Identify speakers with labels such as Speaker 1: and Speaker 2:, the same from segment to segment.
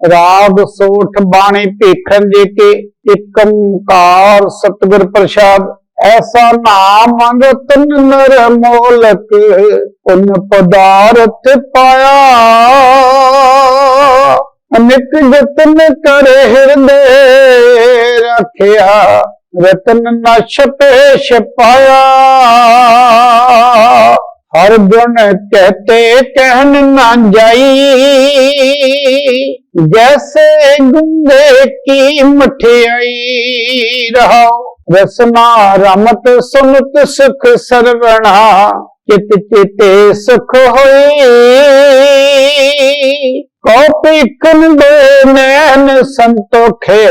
Speaker 1: ਰਾਗ ਸੋਠ ਬਾਣੀ ਭੇਖਣ ਜੇ ਕੇ ਇੱਕ ਓੰਕਾਰ ਸਤਿਗੁਰ ਪ੍ਰਸਾਦ। ਐਸਾ ਨਾਮ ਅੰਗਤਨ ਨਰ ਮੋਲਕ ਪੁਨ ਪਦਾਰਥ ਪਾਇਆ। ਅਨੇਕ ਜਤਨ ਕਰੇ ਹਿਰਦੇ ਰੱਖਿਆ ਰਤਨ ਨ ਛਪੇ ਛਪਾਇਆ ਹਰ ਗੁਣ ਕਹਤੇ ਕਹਿਨ ਨਾ ਜਾਈ। ਜੈਸੇ ਗੁੰਗੇ ਕੀ ਮਠਿਆਈ ਰਹਾਓ ਰਸਨਾ ਰਮਤ ਸੁਨਤ ਸੁਖ ਸਰਵਣਾ। ਚਿਤ ਚਿਤੇ ਸੁਖ ਹੋਈ ਕਉ ਕਨ ਦੇ ਨੈਣ ਸੰਤੋਖੇ।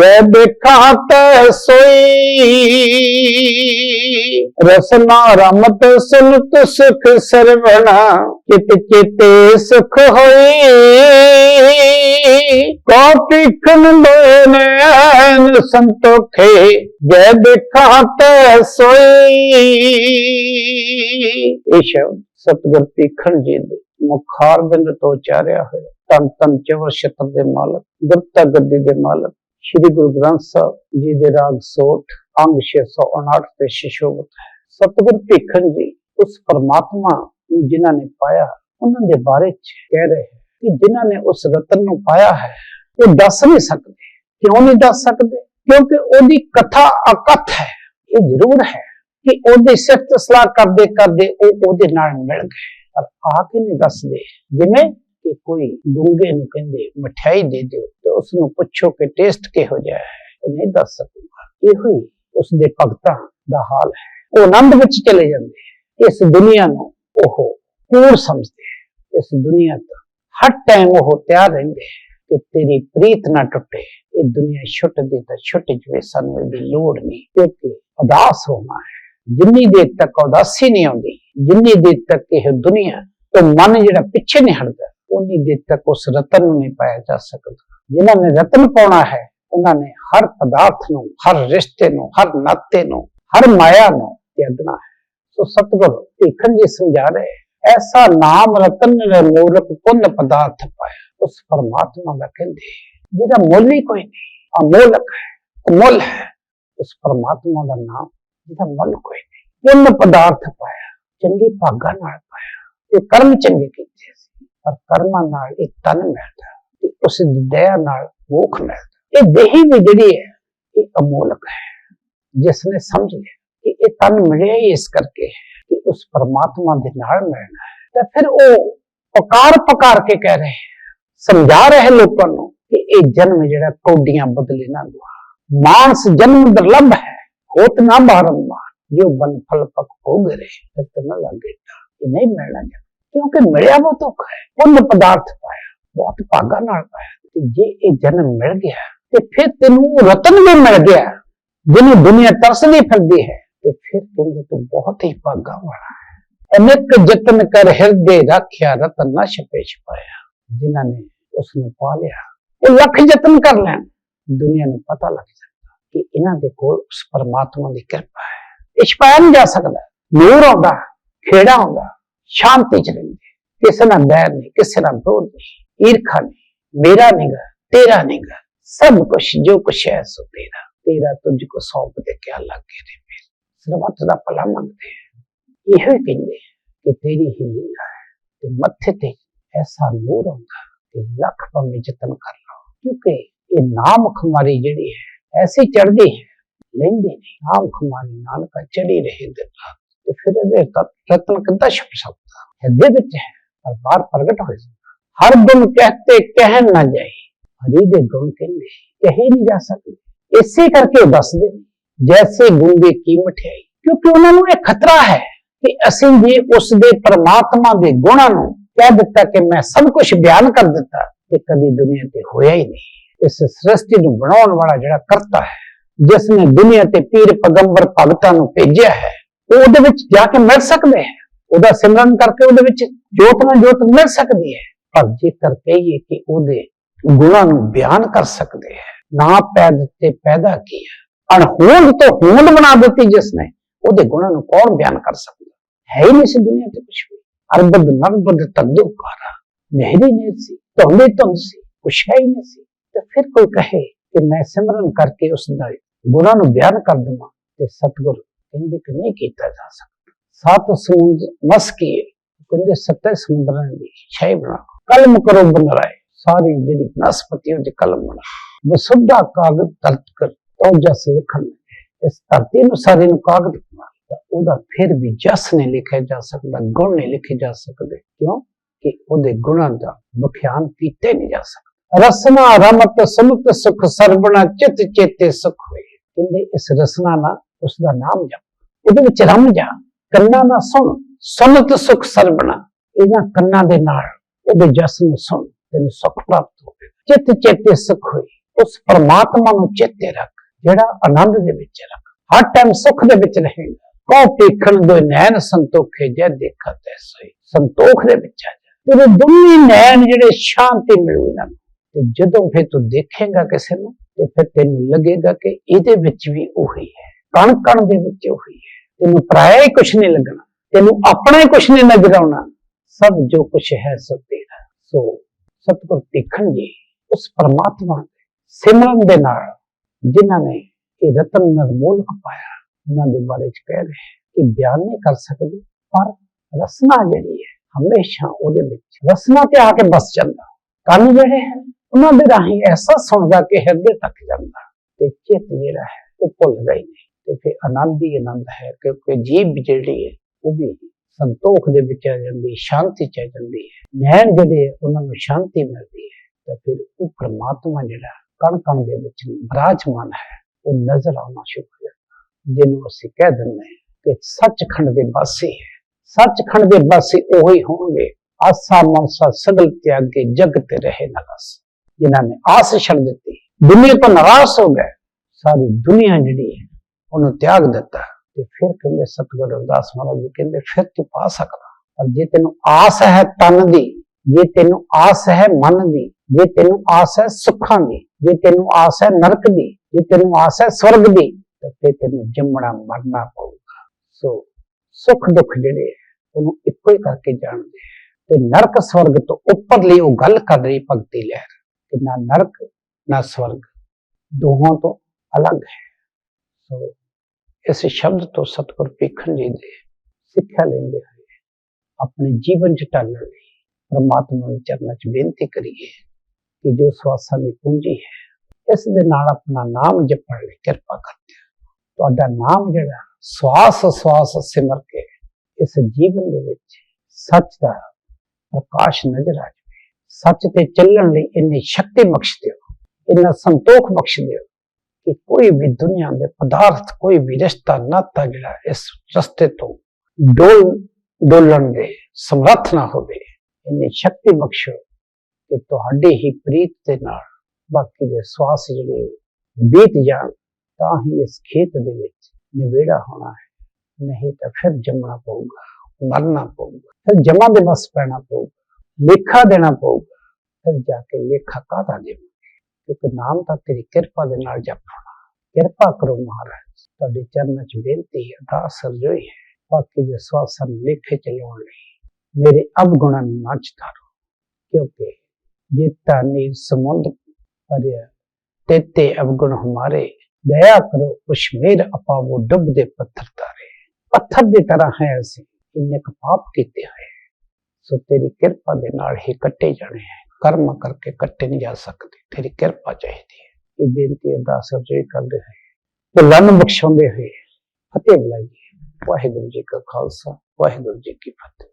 Speaker 1: ਜੈ ਦੇਖਾਂ ਤੈ ਸੋਈ। ਰਸਨਾ ਰਮਤ ਸੁਨਤ ਸੁਖ ਸਰਵਣਾ ਚਿਤ ਚਿਤੇ ਸੁਖ ਹੋਈ ਕਉ ਕਨ ਦੇ ਸੰਤੋਖੇ, ਜੈ ਦੇਖਾਂ ਤੈ ਸੋਈ ਇਹ ਸ਼ਬਦ ਸਤਿਗੁਰ ਤੀਖਣ ਜੀ ਦੇ ਮੁਖਾਰ ਬਿੰਦ ਤੋਂ ਉਚਾਰਿਆ ਹੋਇਆ। ਤਨ ਤਨ ਚਵਰ ਛਤਰ ਦੇ ਮਾਲਕ ਗੁਰਤਾ ਗੱਦੀ ਦੇ ਮਾਲਕ ਸ੍ਰੀ ਗੁਰੂ ਗ੍ਰੰਥ ਸਾਹਿਬ ਜੀ ਦੇ ਰਾਗ ਸੋਠ, ਅੰਗ 659 ਤੇ ਸ਼ਿਸ਼ੋਭਤ ਹੈ ਸਤਿਗੁਰ ਤੀਖਣ ਜੀ, ਉਸ ਪਰਮਾਤਮਾ ਨੂੰ ਜਿਨ੍ਹਾਂ ਨੇ ਪਾਇਆ, ਉਹਨਾਂ ਦੇ ਬਾਰੇ ਚ ਕਹਿ ਰਹੇ ਕਿ ਜਿਨ੍ਹਾਂ ਨੇ ਉਸ ਰਤਨ ਨੂੰ ਪਾਇਆ ਹੈ, ਉਹ ਦੱਸ ਨਹੀਂ ਸਕਦੇ। ਕਿਉਂ ਨਹੀਂ ਦੱਸ ਸਕਦੇ? ਕਿਉਂਕਿ ਉਹਦੀ ਕਥਾ ਅਕਥ ਹੈ। ਇਹ ਜ਼ਰੂਰ ਹੈ ਕਿ ਉਹਦੀ ਸਿਫਤ ਸਲਾਹ ਕਰਦੇ ਕਰਦੇ ਉਹ ਉਹਦੇ ਨਾਲ ਮਿਲ ਗਏ। ਪਰ ਆ ਕੇ ਨਹੀਂ ਦੱਸਦੇ। ਜਿਵੇਂ ਕਿ ਕੋਈ ਡੂੰਗੇ ਨੂੰ ਕਹਿੰਦੇ, ਮਠਿਆਈ ਦੇ ਦਿਓ। ਉਸ ਨੂੰ ਪੁੱਛੋ ਕਿ ਟੇਸਟ ਕਿਹੋ ਜਿਹਾ ਹੈ, ਉਹ ਨਹੀਂ ਦੱਸ ਸਕੂਗਾ। ਇਹੋ ਹੀ ਉਸ ਦੇ ਭਗਤਾਂ ਦਾ ਹਾਲ ਹੈ। ਉਹ ਆਨੰਦ ਵਿੱਚ ਚਲੇ ਜਾਂਦੇ ਇਸ ਦੁਨੀਆ ਨੂੰ ਉਹ ਪੂਰ ਸਮਝਦੇ ਇਸ ਦੁਨੀਆ ਤੋਂ ਹਰ ਟਾਈਮ ਉਹ ਤਿਆਰ ਰਹਿੰਦੇ ਕਿ ਤੇਰੀ ਪ੍ਰੀਤ ਨਾ ਟੁੱਟੇ। ਇਹ ਦੁਨੀਆ ਛੁੱਟਦੀ ਤਾਂ ਛੁੱਟ ਜਵੇ, ਸਾਨੂੰ ਇਹਦੀ ਲੋੜ ਨਹੀਂ। ਕਿਉਂਕਿ ਉਦਾਸ ਹੋਣਾ ਹੈ। ਜਿੰਨੀ ਦੇਰ ਤੱਕ ਉਦਾਸੀ ਨਹੀਂ ਆਉਂਦੀ, ਜਿੰਨੀ ਦੇਰ ਤੱਕ ਇਹ ਦੁਨੀਆ ਤੋਂ ਮਨ ਜਿਹੜਾ ਪਿੱਛੇ ਨਹੀਂ ਹਟਦਾ ਉਨੀ ਦੇਰ ਤੱਕ ਉਸ ਰਤਨ ਨੂੰ ਨਹੀਂ ਪਾਇਆ ਜਾ ਸਕਦਾ। ਜਿਨ੍ਹਾਂ ਨੇ ਰਤਨ ਪਾਉਣਾ ਹੈ ਉਹਨਾਂ ਨੇ ਹਰ ਪਦਾਰਥ ਨੂੰ, ਹਰ ਰਿਸ਼ਤੇ ਨੂੰ, ਹਰ ਨਾਤੇ ਨੂੰ, ਹਰ ਮਾਇਆ ਨੂੰ ਤਿਆਗਣਾ ਹੈ। ਸੋ ਸਤਿਗੁਰ ਭੀਖਨ ਜੀ ਸਮਝਾ ਰਹੇ ਐਸਾ ਨਾਮ ਰਤਨ ਨੇ ਮੂਲਕ ਪੁੰਨ ਪਦਾਰਥ ਪਾਇਆ। ਉਸ ਪਰਮਾਤਮਾ ਦਾ ਕਹਿੰਦੇ ਜਿਹਦਾ ਮੁੱਲ ਹੀ ਕੋਈ ਨਹੀਂ, ਅਮੋਲਕ ਹੈ, ਅਮੁੱਲ ਹੈ, ਉਸ ਪਰਮਾਤਮਾ ਦਾ ਨਾਮ, ਜਿਹਦਾ ਮੁੱਲ ਕੋਈ ਨਹੀਂ, ਪੁੰਨ ਪਦਾਰਥ ਪਾਇਆ, ਚੰਗੇ ਭਾਗਾਂ ਨਾਲ ਪਾਇਆ ਇਹ ਕਰਮ ਚੰਗੇ ਕੀਤੇ ਸੀ। ਪਰ ਕਰਮਾਂ ਨਾਲ ਇਹ ਤਨ ਮਿਲਦਾ ਤੇ ਉਸ ਦੀ ਦਇਆ ਨਾਲ ਮੋਖ ਮਿਲਦਾ ਇਹ ਦੇਹੀ ਵੀ ਜਿਹੜੀ ਹੈ ਇਹ ਅਮੋਲਕ ਹੈ। ਜਿਸ ਨੇ ਸਮਝ ਲਿਆ ਕਿ ਇਹ ਤਨ ਮਿਲਿਆ ਹੀ ਇਸ ਕਰਕੇ ਹੈ ਕਿ ਉਸ ਪਰਮਾਤਮਾ ਦੇ ਨਾਲ ਮਿਲਣਾ ਹੈ। ਤਾਂ ਫਿਰ ਉਹ ਪਕਾਰ ਪਕਾਰ ਕੇ ਕਹਿ ਰਹੇ ਹੈ, ਸਮਝਾ ਰਹੇ ਲੋਕਾਂ ਨੂੰ ਕਿ ਇਹ ਜਨਮ ਜਿਹੜਾ ਕੌਡੀਆਂ ਬਦਲੇ ਨਾ ਗੁਆ ਮਾਨਸ ਜਨਮ ਦੁਰਲਭ ਹੈ ਹੋਤ ਨਾ ਬਾਰੰਬਾਰ ਜੋ ਬਨ ਫਲ ਪਕ ਹੋ ਗਏ ਫਿਰ ਤਾਂ ਨਾ ਲੱਗੇ ਇਹ ਨਹੀਂ ਮਿਲਣਾ ਜਨਮ। ਕਿਉਂਕਿ ਮਿਲਿਆ ਬਹੁਤ ਔਖਾ ਹੈ ਪੁੰਨ ਪਦਾਰਥ ਪਾਇਆ, ਬਹੁਤ ਭਾਗਾ ਨਾਲ ਪਾਇਆ। ਤੇ ਜੇ ਇਹ ਜਨਮ ਮਿਲ ਗਿਆ, ਤੇ ਫਿਰ ਤੈਨੂੰ ਰਤਨ ਵੀ ਮਿਲ ਗਿਆ, ਜਿਹਨੂੰ ਦੁਨੀਆ ਤਰਸਦੀ ਫਿਰਦੀ ਹੈ, ਤੇ ਫਿਰ ਕਹਿੰਦੇ ਤੂੰ ਬਹੁਤ ਹੀ ਭਾਗਾ ਵਾਲਾ ਹੈ। ਅਨੇਕ ਯਤਨ ਕਰ ਹਿਰਦੇ ਰੱਖਿਆ, ਰਤਨ ਨਾ ਛਪੇ ਛਪਾਇਆ ਜਿਨ੍ਹਾਂ ਨੇ ਉਸ ਨੂੰ ਪਾ ਲਿਆ। ਉਹ ਲੱਖ ਯਤਨ ਕਰ ਲੈਣ। ਦੁਨੀਆ ਨੂੰ ਪਤਾ ਲੱਗ ਜਾਂਦਾ ਕਿ ਇਹਨਾਂ ਦੇ ਕੋਲ ਉਸ ਪਰਮਾਤਮਾ ਦੀ ਕਿਰਪਾ ਹੈ। ਇਹ ਛਪਾਇਆ ਨਹੀਂ ਜਾ ਸਕਦਾ। ਨੂਰ ਆਉਂਦਾ, ਖੇੜਾ ਆਉਂਦਾ ਸ਼ਾਂਤੀ ਚ ਰਹਿੰਦੇ। ਕਿਸੇ ਨਾਲ ਬੈਰ ਨਹੀਂ, ਕਿਸੇ ਨਾਲ ਵਿਰੋਧ ਨਹੀਂ, ਈਰਖਾ ਨਹੀਂ, ਮੇਰਾ ਨਹੀਂਗਾ ਤੇਰਾ ਨਹੀਂਗਾ ਸਭ ਕੁਛ, ਜੋ ਕੁਛ ਹੈ ਸੋ ਤੇਰਾ। ਤੇਰਾ ਤੁਝ ਕੋ ਸੌਂਪ ਦੇ ਕਿਆ ਲੱਗੇ ਰੇ ਮੇਰੇ। ਸਰਬੱਤ ਦਾ ਭਲਾ ਮੰਗਦੇ ਹੈ ਇਹੋ ਕਹਿੰਦੇ ਕਿ ਤੇਰੀ ਹੀ ਲੀਲਾ ਹੈ ਤੇ ਮੱਥੇ ਤੇ ਐਸਾ ਨੂਰ ਆਉਂਦਾ ਕਿ ਲੱਖ ਭਾਵੇਂ ਯਤਨ ਕਰ ਲਓ। ਕਿਉਂਕਿ ਇਹ ਨਾਮ ਖੁਮਾਰੀ ਜਿਹੜੀ ਹੈ, ਐਸੀ ਚੜਦੀ ਹੈ, ਲੈਂਦੇ ਨਹੀਂ। ਨਾਮ ਖੁਮਾਰੀ ਨਾਨਕਾ ਚੜੀ ਰਹੇ ਦਿਨ ਰਾਤ। ਤੇ ਫਿਰ ਇਹਦੇ ਰਤਨ ਕਿੱਦਾਂ ਛਪ ਹਿਰਦੇ ਵਿੱਚ ਹੈ ਪਰ ਬਾਹਰ ਪ੍ਰਗਟ ਹੋ ਹਰ ਦਿਨ ਕਹਤੇ ਕਹਿਣ ਨਾ ਜਾਏ ਹਰੀ ਦੇ ਗੁਣ ਕਹਿੰਦੇ ਕਹੇ ਨਹੀਂ ਜਾ ਸਕਦੇ। ਇਸੇ ਕਰਕੇ ਦੱਸਦੇ ਨੇ, ਜੈਸੇ ਗੁੰਗੇ ਕੀ ਮਠਿਆਈ ਕਿਉਂਕਿ ਉਹਨਾਂ ਨੂੰ ਇਹ ਖਤਰਾ ਹੈ ਕਿ ਅਸੀਂ ਜੇ ਉਸ ਦੇ ਪਰਮਾਤਮਾ ਦੇ ਗੁਣਾਂ ਨੂੰ ਕਹਿ ਦਿੱਤਾ ਕਿ ਮੈਂ ਸਭ ਕੁਝ ਬਿਆਨ ਕਰ ਦਿੱਤਾ ਤੇ ਕਦੀ ਦੁਨੀਆ ਤੇ ਹੋਇਆ ਹੀ ਨਹੀਂ। ਇਸ ਸ੍ਰਿਸ਼ਟੀ ਨੂੰ ਬਣਾਉਣ ਵਾਲਾ ਜਿਹੜਾ ਕਰਤਾ ਹੈ ਜਿਸ ਨੇ ਦੁਨੀਆ ਤੇ ਪੀਰ ਪਗੰਬਰ ਭਗਤਾਂ ਨੂੰ ਭੇਜਿਆ ਹੈ ਉਹਦੇ ਵਿੱਚ ਜਾ ਕੇ ਮਿਲ ਸਕਦੇ ਹੈ। ਉਹਦਾ ਸਿਮਰਨ ਕਰਕੇ ਉਹਦੇ ਵਿੱਚ ਜੋਤ ਨਾਲ ਜੋਤ ਮਿਲ ਸਕਦੀ ਹੈ। ਪਰ ਜੇਕਰ ਕਹੀਏ ਕਿ ਉਹਦੇ ਗੁਣਾਂ ਨੂੰ ਬਿਆਨ ਕਰ ਸਕਦੇ ਹੈ, ਨਾ ਪੈ ਦਿੱਤੇ ਪੈਦਾ ਕੀਆ ਅਣਹੋਂਦ ਤੋਂ ਹੋਂਦ ਬਣਾ ਦਿੱਤੀ ਜਿਸ ਨੇ, ਉਹਦੇ ਗੁਣਾਂ ਨੂੰ ਕੌਣ ਬਿਆਨ ਕਰ ਸਕਦਾ? ਹੈ ਹੀ ਨਹੀਂ ਸੀ ਦੁਨੀਆ ਤੇ ਕੁਝ ਵੀ। ਅਰਬਦ ਨਰਬਦ ਤਦੁਕਾਰਾ ਨਹਿਰੀ ਨੇ ਸੀ ਧੁੰਦੇ ਧੁੰਦ ਸੀ, ਕੁਛ ਹੈ ਹੀ ਨਹੀਂ ਸੀ। ਤੇ ਫਿਰ ਕੋਈ ਕਹੇ ਕਿ ਮੈਂ ਸਿਮਰਨ ਕਰਕੇ ਉਸ ਦਾ ਗੁਣਾਂ ਨੂੰ ਬਿਆਨ ਕਰ ਦਵਾਂ ਤੇ ਸਤਿਗੁਰ ਕਹਿੰਦੇ ਕਿ ਨਹੀਂ ਕੀਤਾ ਜਾ ਸਕਦਾ। ਸਤ ਸਮੁੰਦ ਮਸ ਕੀਏ ਕਹਿੰਦੇ ਸੱਤੇ ਸਮੁੰਦਰਾਂ ਦੀ ਛੇ ਬਣਾ। ਕਲਮ ਕਰੋ ਬਨਰਾਏ ਸਾਰੀ ਜਿਹੜੀ ਨਸਪਤੀ ਉਹਦੀ ਕਲਮ ਬਣਾ। ਵਸੁੱਧਾ ਕਾਗਜ਼ ਤਰਤ ਕਰ, ਤੋ ਜਸ ਲਿਖਣ ਇਸ ਧਰਤੀ ਨੂੰ ਸਾਰੇ ਨੂੰ ਕਾਗਜ਼ ਬਣਾ ਉਹਦਾ ਫਿਰ ਵੀ ਜਸ ਨਹੀਂ ਲਿਖਿਆ ਜਾ ਸਕਦਾ, ਗੁਣ ਨਹੀਂ ਲਿਖੇ ਜਾ ਸਕਦੇ। ਕਿਉਂ? ਕਿ ਉਹਦੇ ਗੁਣਾਂ ਦਾ ਵਿਖਿਆਨ ਕੀਤੇ ਨਹੀਂ ਜਾ ਸਕਦਾ। ਰਸਨਾ ਰਮਤ ਸਮਤ ਸੁਖ ਸਰਬਣਾ ਚਿਤ ਚੇਤੇ ਸੁਖ ਹੋਏ। ਕਹਿੰਦੇ ਇਸ ਰਸਨਾ ਨਾਲ ਉਸ ਦਾ ਨਾਮ ਜਪ ਇਹਦੇ ਵਿੱਚ ਰਮ ਜਾ, ਕੰਨਾਂ ਨਾਲ ਸੁਣ, ਸੁਨਤ ਸੁਖ ਸਰਬਣਾ ਇਹਨਾਂ ਕੰਨਾਂ ਦੇ ਨਾਲ ਉਹਦੇ ਜਸ ਨੂੰ ਸੁਣ, ਤੈਨੂੰ ਸੁਖ ਪ੍ਰਾਪਤ ਹੋਵੇ ਚਿਤ ਚੇਤੇ ਸੁਖ ਹੋਏ, ਉਸ ਪਰਮਾਤਮਾ ਨੂੰ ਚੇਤੇ ਰੱਖ, ਜਿਹੜਾ ਆਨੰਦ ਦੇ ਵਿੱਚ ਰੱਖ। ਹਰ ਟਾਈਮ ਸੁਖ ਦੇ ਵਿੱਚ ਰਹੇਗਾ। ਕੋ ਪੀਖਣ ਦੋ ਨੈਣ ਸੰਤੋਖੇ, ਜੈ ਦੇਖਾ ਤੈਸੋਈ ਸੰਤੋਖ ਦੇ ਵਿੱਚ ਆ ਜਾ। ਤੇਰੇ ਦੋਨੇ ਨੈਣ ਜਿਹੜੇ ਸ਼ਾਂਤੀ ਮਿਲੂ ਇਹਨਾਂ ਨੂੰ। ਤੇ ਜਦੋਂ ਫਿਰ ਤੂੰ ਦੇਖੇਗਾ ਕਿਸੇ ਨੂੰ, ਤੇ ਫਿਰ ਤੈਨੂੰ ਲੱਗੇਗਾ ਕਿ ਇਹਦੇ ਵਿੱਚ ਵੀ ਉਹੀ ਹੈ। ਕਣ ਕਣ ਦੇ ਵਿੱਚ ਉਹੀ ਹੈ ਤੈਨੂੰ ਪਰਾਇਆ ਹੀ ਕੁਛ ਨਹੀਂ ਲੱਗਣਾ। ਤੈਨੂੰ ਆਪਣਾ ਹੀ ਕੁਛ ਨਹੀਂ ਨਜ਼ਰ ਆਉਣਾ ਸਭ ਜੋ ਕੁਛ ਹੈ ਸਭ ਤੇਰਾ। ਸੋ ਸਤਿਗੁਰ ਦੇਖਣ ਜੀ, ਉਸ ਪਰਮਾਤਮਾ ਦੇ, ਸਿਮਰਨ ਦੇ ਨਾਲ ਜਿਨ੍ਹਾਂ ਨੇ ਇਹ ਰਤਨ ਨਰਮੋਲਕ ਪਾਇਆ ਉਹਨਾਂ ਦੇ ਬਾਰੇ ਚ ਕਹਿ ਰਹੇ ਕਿ ਬਿਆਨ ਨਹੀਂ ਕਰ ਸਕਦੇ, ਪਰ ਰਸਨਾ ਜਿਹੜੀ ਹੈ, ਹਮੇਸ਼ਾ ਉਹਦੇ ਵਿੱਚ ਰਸਨਾ ਤੇ ਆ ਕੇ ਬਸ ਜਾਂਦਾ। ਕੰਨ ਜਿਹੜੇ ਹੈ ਉਹਨਾਂ ਦੇ ਰਾਹੀਂ ਐਸਾ ਸੁਣਦਾ ਕਿ ਹਿਰਦੇ ਤੱਕ ਜਾਂਦਾ। ਤੇ ਚਿੱਤ ਜਿਹੜਾ ਹੈ, ਉਹ ਭੁੱਲਦਾ ਹੀ ਨਹੀਂ। ਤੇ ਫਿਰ ਆਨੰਦ ਹੀ ਆਨੰਦ ਹੈ, ਕਿਉਂਕਿ ਜੀਵ ਜਿਹੜੀ ਹੈ, ਉਹ ਵੀ ਸੰਤੋਖ ਦੇ ਵਿੱਚ ਆ ਜਾਂਦੀ, ਸ਼ਾਂਤੀ ਚ ਆ ਜਾਂਦੀ ਹੈ। ਨੈਣ ਜਿਹੜੇ ਉਹਨਾਂ ਨੂੰ ਸ਼ਾਂਤੀ ਮਿਲਦੀ ਹੈ, ਤਾਂ ਫਿਰ ਉਹ ਪ੍ਰਮਾਤਮਾ ਜਿਹੜਾ ਕਣ ਕਣ ਦੇ ਵਿੱਚ ਵਿਰਾਜਮਾਨ ਹੈ, ਉਹ ਨਜ਼ਰ ਆਉਣਾ ਸ਼ੁਰੂ ਹੋ ਜਾਂਦਾ। ਜਿਹਨੂੰ ਅਸੀਂ ਕਹਿ ਦਿੰਦੇ ਹਾਂ ਕਿ ਸੱਚਖੰਡ ਦੇ ਵਾਸੀ ਹੈ। ਸੱਚਖੰਡ ਦੇ ਵਾਸੀ ਉਹੀ ਹੋਣਗੇ, ਆਸਾ ਮਨਸਾ ਸਗਲ ਤਿਆਗੇ ਜਗ ਤੇ ਰਹੇ ਨਗਸ। ਜਿਨ੍ਹਾਂ ਨੇ ਆਸ ਛੱਡ ਦਿੱਤੀ, ਦੁਨੀਆ ਤੋਂ ਨਾਰਾਜ਼ ਹੋ ਗਏ, ਸਾਰੀ ਦੁਨੀਆ ਜਿਹੜੀ ਹੈ ਉਹਨੂੰ ਤਿਆਗ ਦਿੱਤਾ ਤੇ ਫਿਰ ਕਹਿੰਦੇ, ਸਤਿਗੁਰੂ ਰਵਿਦਾਸ ਮਹਾਰਾਜ ਜੀ ਕਹਿੰਦੇ, ਫਿਰ ਤੂੰ ਪਾ ਸਕਦਾ। ਪਰ ਜੇ ਤੈਨੂੰ ਆਸ ਹੈ ਤਨ ਦੀ, ਜੇ ਤੈਨੂੰ ਆਸ ਹੈ ਮਨ ਦੀ, ਜੇ ਤੈਨੂੰ ਆਸ ਹੈ ਸੁੱਖਾਂ ਦੀ, ਜੇ ਤੈਨੂੰ ਆਸ ਹੈ ਨਰਕ ਦੀ, ਜੇ ਤੈਨੂੰ ਆਸ ਹੈ ਸਵਰਗ ਦੀ, ਤਾਂ ਫਿਰ ਤੈਨੂੰ ਜੰਮਣਾ, ਮਰਨਾ ਪਊਗਾ। ਸੋ ਸੁੱਖ ਦੁੱਖ ਜਿਹੜੇ ਉਹਨੂੰ ਇੱਕੋ ਹੀ ਕਰਕੇ ਜਾਣਦੇ ਹੈ। ਤੇ ਨਰਕ ਸਵਰਗ ਤੋਂ ਉੱਪਰ ਲਈ ਉਹ ਗੱਲ ਕਰ ਰਹੀ ਭਗਤੀ ਲਹਿਰ, ਕਿ ਨਾ ਨਰਕ, ਨਾ ਸਵਰਗ, ਦੋਹਾਂ ਤੋਂ ਅਲੱਗ ਹੈ। ਸੋ ਇਸ ਸ਼ਬਦ ਤੋਂ ਸਤਿਗੁਰ ਭੀਖਣ ਲੈਂਦੇ ਸਿੱਖਿਆ ਲੈਂਦੇ ਹੋਏ ਆਪਣੇ ਜੀਵਨ ਚ ਢਾਲਣ ਲਈ ਪਰਮਾਤਮਾ ਦੇ ਚਰਨਾਂ ਚ ਬੇਨਤੀ ਕਰੀਏ ਕਿ ਜੋ ਸਵਾਸਾਂ ਦੀ ਪੂੰਜੀ ਹੈ, ਇਸ ਦੇ ਨਾਲ ਆਪਣਾ ਨਾਮ ਜਪਣ ਲਈ ਕਿਰਪਾ ਕਰਦੇ ਦਿਓ ਤੁਹਾਡਾ ਨਾਮ ਜਿਹੜਾ, ਸਵਾਸ ਸਵਾਸ ਸਿਮਰ ਕੇ ਇਸ ਜੀਵਨ ਦੇ ਵਿੱਚ ਸੱਚ ਦਾ ਪ੍ਰਕਾਸ਼ ਨਜ਼ਰ ਆ ਜਾਵੇ। ਸੱਚ ਤੇ ਚੱਲਣ ਲਈ ਇੰਨੀ ਸ਼ਕਤੀ ਬਖਸ਼ ਦਿਓ ਇੰਨਾ ਸੰਤੋਖ ਬਖਸ਼ ਦਿਓ ਕਿ ਕੋਈ ਵੀ ਦੁਨੀਆ ਦੇ ਪਦਾਰਥ, ਕੋਈ ਵੀ ਰਿਸ਼ਤਾ ਨਾਤਾ ਜਿਹੜਾ ਇਸ ਰਸਤੇ ਤੋਂ ਡੋਲ ਡੋਲਣ ਦੇ ਸਮਰੱਥ ਨਾ ਹੋਵੇ। ਇੰਨੀ ਸ਼ਕਤੀ ਬਖਸ਼ੋ ਕਿ ਤੁਹਾਡੇ ਹੀ ਪ੍ਰੀਤ ਦੇ ਨਾਲ ਬਾਕੀ ਦੇ ਸਵਾਸ ਜਿਹੜੇ ਬੀਤ ਜਾਣ, ਤਾਂ ਹੀ ਇਸ ਖੇਤ ਦੇ ਵਿੱਚ ਨਿਵੇੜਾ ਹੋਣਾ ਹੈ। ਨਹੀਂ ਤਾਂ ਫਿਰ ਜੰਮਣਾ ਪਊਗਾ, ਮਰਨਾ ਪਊਗਾ, ਫਿਰ ਜਮਾ ਦੇ ਬਸ ਪੈਣਾ ਪਊਗਾ, ਲੇਖਾ ਦੇਣਾ ਪਊਗਾ, ਫਿਰ ਜਾ ਕੇ ਲੇਖਾ ਕਾਹਦਾ ਦੇਵਾਂਗੇ ਕਿਉਂਕਿ ਨਾਮ ਤਾਂ ਤੇਰੀ ਕਿਰਪਾ ਦੇ ਨਾਲ ਜਪ ਜਪਣਾ। ਕਿਰਪਾ ਕਰੋ ਮਹਾਰਾਜ। ਤੁਹਾਡੇ ਚਰਨਾਂ 'ਚ ਬੇਨਤੀ ਹੈ, ਅਰਦਾਸ ਸਰਜੋਈ ਹੈ। ਬਾਕੀ ਦੇ ਸਵਾਸਾਂ ਨੂੰ ਲੇਖੇ ਚਲਾਉਣ ਲਈ ਮੇਰੇ ਅਵਗੁਣਾਂ ਨੂੰ ਨਾ ਚਤਾਰੋ। ਕਿਉਂਕਿ ਜੇਤਾ ਨੀਰ ਸਮੁੰਦ ਭਰਿਆ ਤੇਤੇ ਅਵਗੁਣ ਹਮਾਰੇ, ਦਇਆ ਕਰੋ, ਕੁਸ਼ਮੇਰ ਅਪਾਵੋ ਡੁੱਬਦੇ ਪੱਥਰ ਤਾਰੇ। ਪੱਥਰ ਦੀ ਤਰ੍ਹਾਂ ਹੈ ਅਸੀਂ, ਇੰਨੇ ਕੁ ਪਾਪ ਕੀਤੇ ਹੋਏ। ਸੋ ਤੇਰੀ ਕਿਰਪਾ ਦੇ ਨਾਲ ਹੀ ਕੱਟੇ ਜਾਣੇ ਹੈ। ਕਰਮ ਕਰਕੇ ਕੱਟੇ ਨਹੀਂ ਜਾ ਸਕਦੇ। ਤੇਰੀ ਕਿਰਪਾ ਚਾਹੀਦੀ ਹੈ। ਇਹ ਬੇਨਤੀ ਅਰਦਾਸ ਅਰਜ਼ੀ ਕਰਦੇ ਹੋਏ ਭੁੱਲਾਂ ਬਖਸ਼ਾਉਂਦੇ ਹੋਏ, ਫਤਿਹ ਬੁਲਾਈਏ। ਵਾਹਿਗੁਰੂ ਜੀ ਕਾ ਖਾਲਸਾ, ਵਾਹਿਗੁਰੂ ਜੀ ਕੀ ਫਤਿਹ।